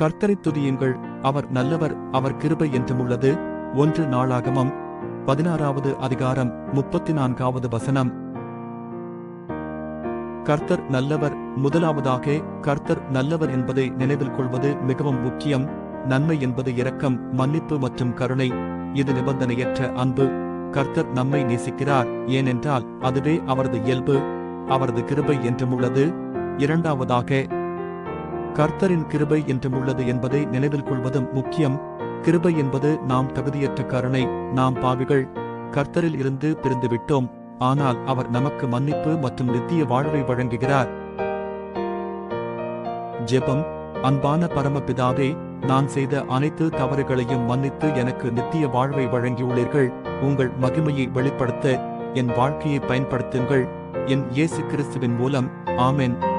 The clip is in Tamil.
கர்த்தரை துதியுங்கள். அவர் நல்லவர் அவர் கிருபை என்றும் உள்ளது. ஒன்று நாளாகமம் பதினாறாவது அதிகாரம் முப்பத்தி நான்காவது வசனம். கர்த்தர் நல்லவர் முதலாவதாக கர்த்தர் நல்லவர் என்பதை நினைவில் கொள்வது மிகவும் முக்கியம். நன்மை என்பது இரக்கம் மன்னிப்பு மற்றும் கருணை. இது நிபந்தனையற்ற அன்பு. கர்த்தர் நம்மை நேசிக்கிறார் ஏனென்றால் அதுவே அவரது இயல்பு அவரது கிருபை என்றும் உள்ளது. இரண்டாவதாக கர்த்தரின் கிருபை என்றும் உள்ளது என்பதை நினைவில் கொள்வதும் முக்கியம். கிருபை என்பது நாம் தகுதியற்ற கருணை நாம் பாவிகள். கர்த்தரில் இருந்து பிரிந்துவிட்டோம். ஆனால் அவர் நமக்கு மன்னிப்பு மற்றும் நித்திய வாழ்வை வழங்குகிறார். ஜெபம் அன்பான பரமபிதாவே நான் செய்த அனைத்து தவறுகளையும் மன்னித்து எனக்கு நித்திய வாழ்வை வழங்கியுள்ளீர்கள். உங்கள் மகிமையை வெளிப்படுத்த என் வாழ்க்கையை பயன்படுத்துங்கள். என் இயேசு கிறிஸ்துவின் மூலம். ஆமென்.